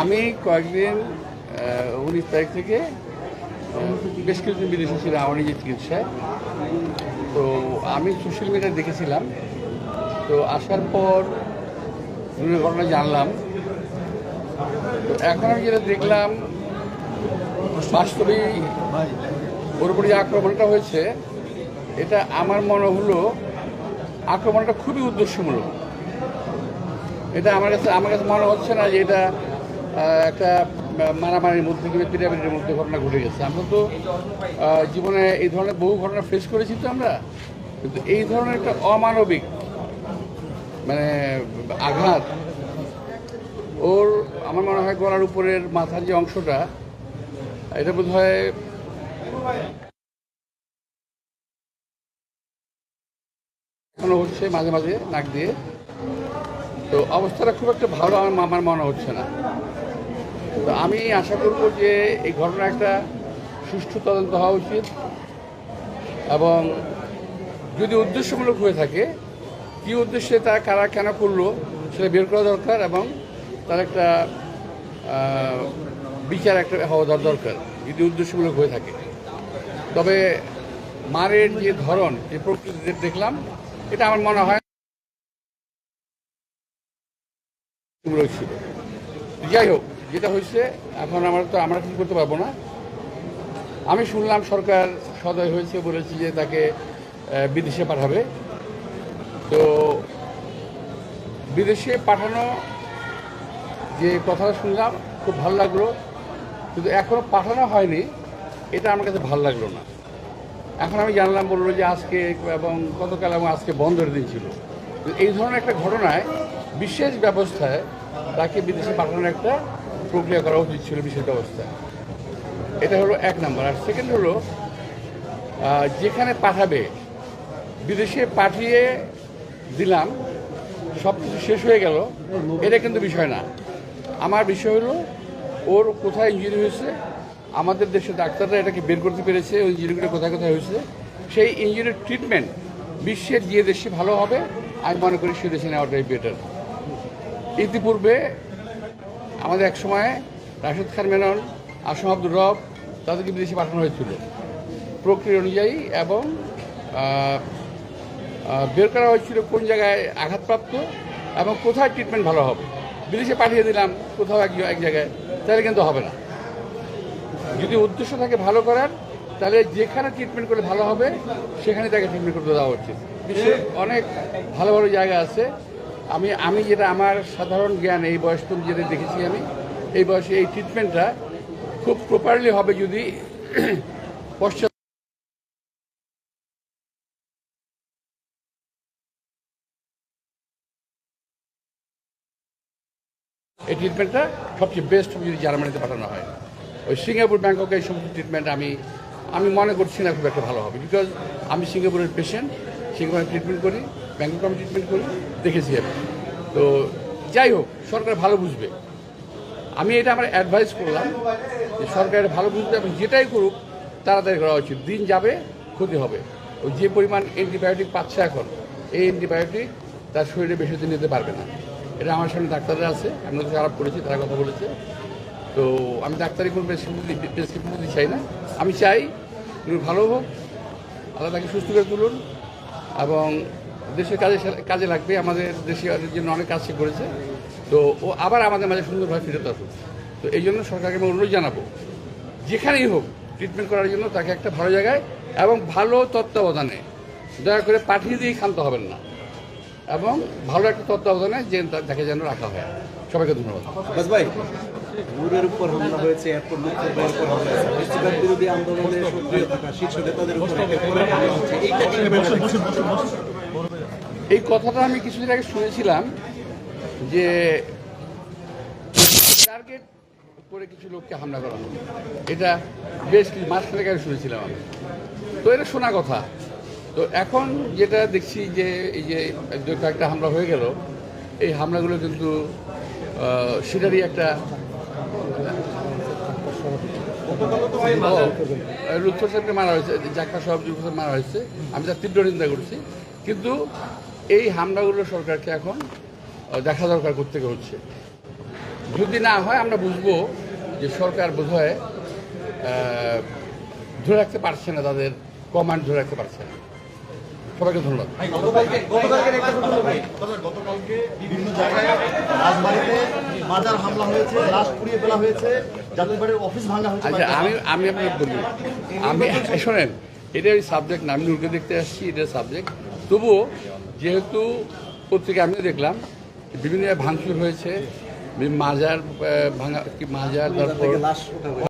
আমি কয়েকদিন উনিশ তারিখ থেকে বেশ কিছুদিন বিদেশে ছিলাম, আমার নিজের চিকিৎসায়। তো আমি সোশ্যাল মিডিয়ায় দেখেছিলাম। তো আসার পর ঘটনা জানলাম। তো এখন আমি যেটা দেখলাম, বাস্তবেই ওর উপরে যে আক্রমণটা হয়েছে, এটা আমার মনে হলো আক্রমণটা খুবই উদ্দেশ্যমূলক। এটা আমার কাছে আমার কাছে মনে হচ্ছে না যে এটা একটা মারামারির মধ্যে কিংবা পিটাপিটির মধ্যে ঘটনা ঘটে গেছে। আমরা তো জীবনে এই ধরনের বহু ঘটনা ফেস করেছি তো আমরা। কিন্তু এই ধরনের একটা অমানবিক মানে আঘাত, ওর, আমার মনে হয় গলার উপরের মাথার যে অংশটা, এটা বোধ হয় হচ্ছে মাঝে মাঝে নাক দিয়ে। তো অবস্থাটা খুব একটা ভালো আমার মনে হচ্ছে না। তো আমি আশা করব যে এই ঘটনা একটা সুষ্ঠু তদন্ত হওয়া উচিত এবং যদি উদ্দেশ্যমূলক হয়ে থাকে, কী উদ্দেশ্যে তারা কারা কেন করল সেটা বের করা দরকার এবং তার একটা বিচার একটা হওয়া দর- দরকার যদি উদ্দেশ্যমূলক হয়ে থাকে। তবে মারের যে ধরন, যে প্রকৃতি দেখলাম, এটা আমার মনে হয় ছিল। যাই হোক, যেটা হয়েছে, এখন আমরা তো, আমরা কিছু করতে পারব না। আমি শুনলাম সরকার সদয় হয়েছে বলেছি যে তাকে বিদেশে পাঠাবে। তো বিদেশে পাঠানো যে কথাটা শুনলাম, খুব ভালো লাগল। কিন্তু এখনও পাঠানো হয়নি, এটা আমার কাছে ভালো লাগল না। এখন আমি জানলাম, বলল যে আজকে এবং গতকাল এবং আজকে বন্ধের দিন ছিল। এই ধরনের একটা ঘটনায় বিশেষ ব্যবস্থায় তাকে বিদেশে পাঠানোর একটা প্রক্রিয়া করা উচিত ছিল বিশেষ ব্যবস্থায়। এটা হলো এক নম্বর। আর সেকেন্ড হলো যেখানে পাঠাবে, বিদেশে পাঠিয়ে দিলাম সব কিছু শেষ হয়ে গেল, এটা কিন্তু বিষয় না। আমার বিষয় হলো, ওর কোথায় ইঞ্জুরি হয়েছে, আমাদের দেশে ডাক্তাররা এটাকে বের করতে পেরেছে, ওই ইঞ্জুরিগুলো কোথায় কোথায় হয়েছে, সেই ইঞ্জুরির ট্রিটমেন্ট বিশ্বের যে দেশে ভালো হবে, আমি মনে করি সে দেশে নেওয়াটাই বেটার ইতিপূর্বে আমাদের এক সময় রাশেদ খান মেনন, আসম আব্দুর রব তাদেরকে বিদেশে পাঠানো হয়েছিল। প্রক্রিয়া অনুযায়ী এবং বের করা হয়েছিল কোন জায়গায় আঘাতপ্রাপ্ত এবং কোথায় ট্রিটমেন্ট ভালো হবে। বিদেশে পাঠিয়ে দিলাম, কোথাও এক এক জায়গায়, তাহলে কিন্তু হবে না। যদি উদ্দেশ্য থাকে ভালো করার, তাহলে যেখানে ট্রিটমেন্ট করলে ভালো হবে, সেখানে তাকে ট্রিটমেন্ট করতে দেওয়া উচিত। বিশ্বের অনেক ভালো ভালো জায়গা আছে আমি আমি যেটা আমার সাধারণ জ্ঞান, এই বয়স তো যেটা দেখেছি আমি, এই বয়সে এই ট্রিটমেন্টটা খুব প্রপারলি হবে যদি পশ্চাৎ এই ট্রিটমেন্টটা সবচেয়ে বেস্ট যদি জার্মানিতে পাঠানো হয়। ওই সিঙ্গাপুর ব্যাংককে এই সমস্ত ট্রিটমেন্ট আমি আমি মনে করছি না খুব একটা ভালো হবে বিকজ আমি সিঙ্গাপুরের পেশেন্ট সিঙ্গাপুরে ট্রিটমেন্ট করি। ব্যাংকক আমি ট্রিটমেন্ট করি, দেখেছি আমি। তো যাই হোক, সরকার ভালো বুঝবে। আমি এটা আমার অ্যাডভাইস করলাম যে সরকার ভালো বুঝবে এবং যেটাই করুক, তাড়াতাড়ি করা উচিত। দিন যাবে, ক্ষতি হবে। ওই যে পরিমাণ অ্যান্টিবায়োটিক পাচ্ছে এখন, এই অ্যান্টিবায়োটিক তার শরীরে বেশি দিন নিতে পারবে না। এটা আমার সামনে ডাক্তাররা আছে, আমি ওদের খারাপ করেছি, তারা কথা বলেছে। তো আমি ডাক্তারি কোনো প্রেসক্রিপশন দিতে চাই না। আমি চাই ভালো হোক, আল্লাহ তাকে সুস্থ করে তুলুন, এবং দেশের কাজে কাজে লাগবে আমাদের দেশের জন্য অনেক কাজ সে করেছে। তো ও আবার আমাদের মাঝে সুন্দরভাবে ফিরত আসুক তো এই জন্য সরকারকে আমি অনুরোধ জানাব যেখানেই হোক ট্রিটমেন্ট করার জন্য তাকে একটা ভালো জায়গায় এবং ভালো তত্ত্বাবধানে দয়া করে পাঠিয়ে দিয়ে ক্ষান্ত হবেন না। এবং ভালো একটা তত্ত্বাবধানে যে তাকে যেন রাখা হয়। সবাইকে ধন্যবাদ। ভাই নূরের উপর হামলা হয়েছে এরপর লক্ষ্যের উপর হামলা হয়েছে। বিরোধী আন্দোলনে সক্রিয় থাকা শীর্ষ নেতাদের উপর একের পর এক হামলা হচ্ছে। এই ঘটনায় এই কথাটা আমি কিছুদিন আগে শুনেছিলাম যে টার্গেট করে কিছু লোককে হামলা করা এটা বেশ মাঝখানে আগে শুনেছিলাম আমি। তো এটা শোনা কথা। তো এখন যেটা দেখছি যে এই যে কয়েকটা হামলা হয়ে গেল, এই হামলাগুলো কিন্তু সেটারই একটা লুৎফর সাহেবকে মারা হয়েছে জাক্কা সাহেব মারা হয়েছে। আমি তার তীব্র নিন্দা করছি। কিন্তু এই হামলাগুলো সরকারকে এখন দেখা দরকার করতে হচ্ছে। যদি না হয় আমরা বুঝব যে সরকার বোধহয় ধরে রাখতে পারছে না তাদের কমান্ড ধরে রাখতে পারছে না। সবাইকে ধন্যবাদ। গতকালকে বিভিন্ন জায়গায় রাজবাড়িতে মাজার হামলা হয়েছে লাশ পুড়িয়ে ফেলা হয়েছে জাতীয় অফিস ভাঙা হয়েছে আচ্ছা আমি আমি আপনাকে বলি আমি শোনেন এটা ওই সাবজেক্ট না আমি দেখতে আসছি এটা সাবজেক্ট তবুও যেহেতু পত্রিকা আমি দেখলাম বিভিন্ন ভাঙচুর হয়েছে মাজার ভাঙা মাজার তারপর